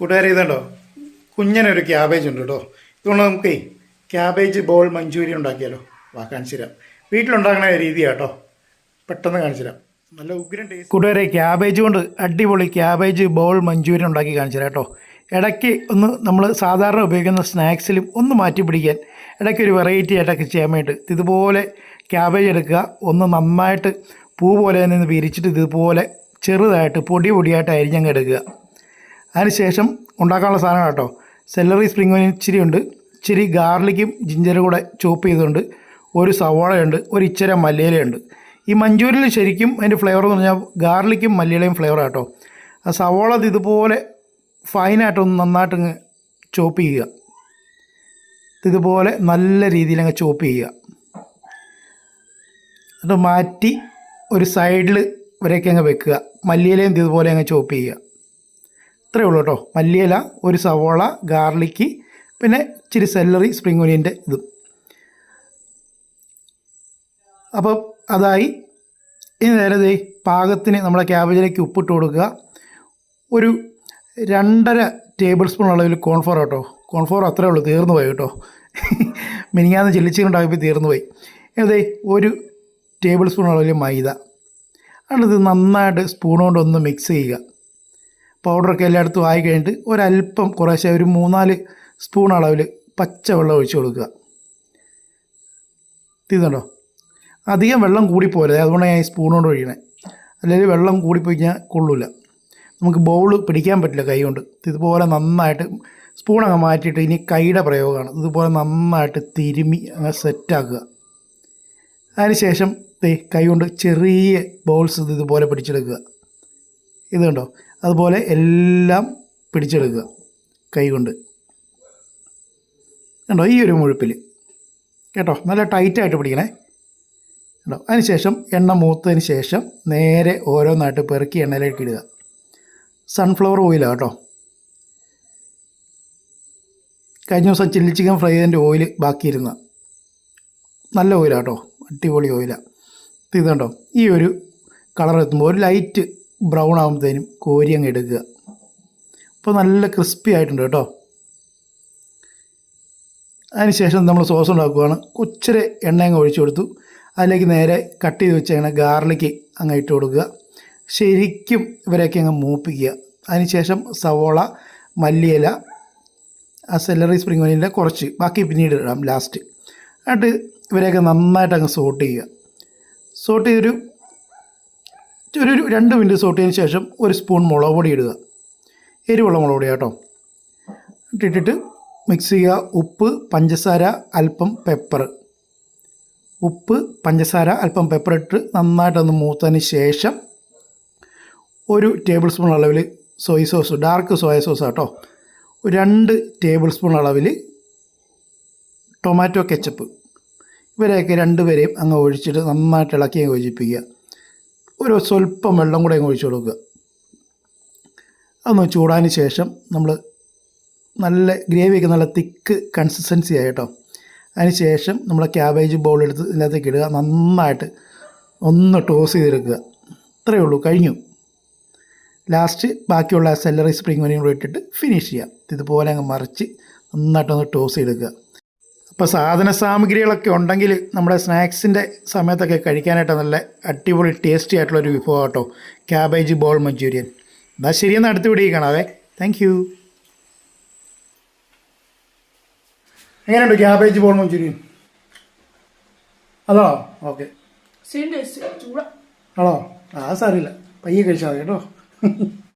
കൂട്ടുകാരെ ഇതുണ്ടോ? കുഞ്ഞനൊരു ക്യാബേജ് ഉണ്ട് കേട്ടോ. ഇതുകൊണ്ട് നമുക്കേ ക്യാബേജ് ബോൾ മഞ്ചൂരി ഉണ്ടാക്കിയാലോ? വാ കാണിച്ചു തരാം. വീട്ടിലുണ്ടാക്കുന്ന രീതിയാണ് കേട്ടോ. പെട്ടെന്ന് കാണിച്ചു തരാം. നല്ല ഉഗ്രൻ ടേസ്റ്റ് കൂട്ടുകാരെ ക്യാബേജ് കൊണ്ട് അടിപൊളി ക്യാബേജ് ബോൾ മഞ്ചൂരി ഉണ്ടാക്കി കാണിച്ചു തരാം കേട്ടോ. ഇടയ്ക്ക് ഒന്ന് നമ്മൾ സാധാരണ ഉപയോഗിക്കുന്ന സ്നാക്സിലും ഒന്ന് മാറ്റി പിടിക്കാൻ ഇടയ്ക്ക് ഒരു വെറൈറ്റി ആയിട്ടൊക്കെ ചെയ്യാൻ വേണ്ടി ഇതുപോലെ ക്യാബേജ് എടുക്കുക. ഒന്ന് നന്നായിട്ട് പൂ പോലെ നിന്ന് വിരിച്ചിട്ട് ഇതുപോലെ ചെറുതായിട്ട് പൊടി പൊടിയായിട്ട് അരിഞ്ഞങ്ങ് എടുക്കുക. അതിനുശേഷം ഉണ്ടാക്കാനുള്ള സാധനം കേട്ടോ. സെല്ലറി സ്പ്രിംഗ് ഇച്ചിരി ഉണ്ട്. ഇച്ചിരി ഗാർലിക്കും ജിഞ്ചറും കൂടെ ചോപ്പ് ചെയ്തുകൊണ്ട് ഒരു സവാളയുണ്ട് ഒരു ഇച്ചിര മല്ലിയിലയുണ്ട് ഈ മഞ്ചൂരിയിൽ ശരിക്കും അതിന്റെ ഫ്ലേവർ എന്ന് പറഞ്ഞാൽ ഗാർലിക്കും മല്ലിയിലയും ഫ്ലേവർ കേട്ടോ. ആ സവാള അത് ഇതുപോലെ ഫൈനായിട്ടൊന്ന് നന്നായിട്ടങ്ങ് ചോപ്പ് ചെയ്യുക. ഇതുപോലെ നല്ല രീതിയിൽ അങ്ങ് ചോപ്പ് ചെയ്യുക. അത് മാറ്റി ഒരു സൈഡിൽ വരെയൊക്കെ അങ്ങ് വെക്കുക. മല്ലിയിലയും ഇതുപോലെ അങ്ങ് ചോപ്പ് ചെയ്യുക. ഇത്രയേ ഉള്ളൂ കേട്ടോ. മല്ലിയില ഒരു സവോള ഗാർലിക്ക് പിന്നെ ഇച്ചിരി സെല്ലറി സ്പ്രിംഗ് ഒനിയന്റെ ഇതും. അപ്പോൾ അതായി. ഇനി നേരെ ദേ പാകത്തിന് നമ്മുടെ ക്യാബേജിലേക്ക് ഉപ്പിട്ട് കൊടുക്കുക. ഒരു രണ്ടര ടേബിൾ സ്പൂൺ അളവിൽ കോൺഫ്ലോർ കേട്ടോ. കോൺഫ്ലോർ അത്രേ ഉള്ളൂ തീർന്നു പോയി കേട്ടോ. മിനിങ്ങാന്ന് ചില്ലിച്ചിരി ഉണ്ടാക്കിയപ്പോൾ തീർന്നു പോയി. അതെ ഒരു ടേബിൾ സ്പൂൺ അളവിൽ മൈദ. അടുത്ത് നന്നായിട്ട് സ്പൂൺ കൊണ്ടൊന്ന് മിക്സ് ചെയ്യുക. പൗഡറൊക്കെ എല്ലായിടത്തും ആയി കഴിഞ്ഞിട്ട് ഒരല്പം കുറേശ്ശെ ഒരു മൂന്നാൽ സ്പൂൺ അളവിൽ പച്ചവെള്ളം ഒഴിച്ച് കൊടുക്കുക. തീർന്നുണ്ടോ അധികം വെള്ളം കൂടിപ്പോരുത് അതുകൊണ്ടാണ് ഞാൻ ഈ സ്പൂൺ കൊണ്ട് ഒഴിക്കണേ. അല്ലെങ്കിൽ വെള്ളം കൂടിപ്പോയി കഴിഞ്ഞാൽ കൊള്ളൂല. നമുക്ക് ബൗൾ പിടിക്കാൻ പറ്റില്ല കൈ കൊണ്ട്. ഇതുപോലെ നന്നായിട്ട് അങ്ങ് മാറ്റിയിട്ട് ഇനി കൈയുടെ പ്രയോഗമാണ് ഇതുപോലെ നന്നായിട്ട് തിരുമി അങ്ങ് സെറ്റാക്കുക. അതിനുശേഷം ദേ കൈ കൊണ്ട് ചെറിയ ബൗൾസ് ഇതുപോലെ പിടിച്ചെടുക്കുക. ഇത് കണ്ടോ? അതുപോലെ എല്ലാം പിടിച്ചെടുക്കുക കൈകൊണ്ട് കണ്ടോ. ഈ ഒരു മുഴുപ്പിൽ കേട്ടോ? നല്ല ടൈറ്റായിട്ട് പിടിക്കണേ. കേട്ടോ അതിനുശേഷം എണ്ണ മൂത്തതിന് ശേഷം നേരെ ഓരോന്നായിട്ട് പെറുക്കി എണ്ണയിലേക്ക് ഇടുക. സൺഫ്ലവർ ഓയിലാണ് കേട്ടോ. കഴിഞ്ഞ ദിവസം ചില്ലി ചിക്കൻ ഫ്രൈ ചെയ്തതിന്റെ ഓയിൽ ബാക്കിയിരുന്ന. നല്ല ഓയിലാണ് കേട്ടോ. അടിപൊളി ഓയിലാണ് ഇത് കണ്ടോ? ഈ ഒരു കളർ എത്തുമ്പോൾ ഒരു ലൈറ്റ് ബ്രൗൺ ആകുമ്പോഴത്തേനും കോരി അങ്ങ് എടുക്കുക. അപ്പോൾ നല്ല ക്രിസ്പി ആയിട്ടുണ്ട് കേട്ടോ. അതിനുശേഷം നമ്മൾ സോസ് ഉണ്ടാക്കുകയാണ് കൊച്ചിരി എണ്ണ അങ്ങ് ഒഴിച്ചു കൊടുത്തു. അതിലേക്ക് നേരെ കട്ട് ചെയ്ത് വെച്ച അങ്ങനെ ഗാർലിക്ക് അങ്ങ് ഇട്ട് കൊടുക്കുക. ശരിക്കും ഇവരെയൊക്കെ അങ്ങ് മൂപ്പിക്കുക. അതിനുശേഷം സവോള മല്ലിയില ആ സെല്ലറി സ്പ്രിംഗ് ഓനിയന്റെ കുറച്ച്. ബാക്കി പിന്നീട് ഇടാം ലാസ്റ്റ് എന്നിട്ട് ഇവരെയൊക്കെ നന്നായിട്ട് അങ്ങ് സോട്ട് ചെയ്യുക. സോട്ട് ചെയ്തൊരു ഒരു രണ്ട് മിനിറ്റ് സോട്ടിയതിന് ശേഷം ഒരു സ്പൂൺ മുളക് പൊടി ഇടുക. എരിവുള്ള മുളക് പൊടി കേട്ടോ. ഇട്ടിട്ട് മിക്സ് ചെയ്യുക. ഉപ്പ് പഞ്ചസാര അല്പം പെപ്പർ ഉപ്പ് പഞ്ചസാര അല്പം പെപ്പർ ഇട്ട് നന്നായിട്ടൊന്ന് മൂത്തതിന് ശേഷം ഒരു ടേബിൾ സ്പൂൺ അളവിൽ soya sauce dark soya sauce കേട്ടോ രണ്ട് ടേബിൾ സ്പൂൺ അളവിൽ ടൊമാറ്റോ കെച്ചപ്പ് ഇവരെയൊക്കെ രണ്ടുപേരെയും അങ്ങ് ഒഴിച്ചിട്ട് നന്നായിട്ട് ഇളക്കി യോജിപ്പിക്കുക. ഒരു സ്വല്പം വെള്ളം കൂടെ ഒഴിച്ചു കൊടുക്കുക. അതൊന്ന് ചൂടാന് ശേഷം നമ്മൾ നല്ല ഗ്രേവിയൊക്കെ നല്ല തിക്ക് കൺസിസ്റ്റൻസി ആയി കേട്ടോ. അതിന് ശേഷം നമ്മൾ ക്യാബേജ് ബൗൾ എടുത്ത് ഇതിനകത്തേക്ക് ഇടുക. നന്നായിട്ട് ഒന്ന് ടോസ് ചെയ്തെടുക്കുക. ഇത്രയേ ഉള്ളൂ. കഴിഞ്ഞു. ലാസ്റ്റ് ബാക്കിയുള്ള സെല്ലറി സ്പ്രിംഗ് വനിയും കൂടെ ഇട്ടിട്ട് ഫിനിഷ് ചെയ്യാം. ഇതുപോലെ അങ്ങ് മറിച്ച് നന്നായിട്ടൊന്ന് ടോസ് ചെയ്തെടുക്കുക. അപ്പോൾ സാധന സാമഗ്രികളൊക്കെ ഉണ്ടെങ്കിൽ നമ്മുടെ സ്നാക്സിന്റെ സമയത്തൊക്കെ കഴിക്കാനായിട്ട് നല്ല അടിപൊളി ടേസ്റ്റി ആയിട്ടുള്ളൊരു വിഭവം കേട്ടോ ക്യാബേജ് ബോൾ മഞ്ചൂരിയൻ. എന്നാൽ ശരിയെന്ന് അടുത്ത് പിടിയിൽ കാണാവേ താങ്ക് യു എങ്ങനെയുണ്ട് ക്യാബേജ് ബോൾ മഞ്ചൂരിയൻ? അതോ? ഓക്കെ ആണോ? ആ സാറില്ല പയ്യെ കഴിച്ചാൽ മതി കേട്ടോ.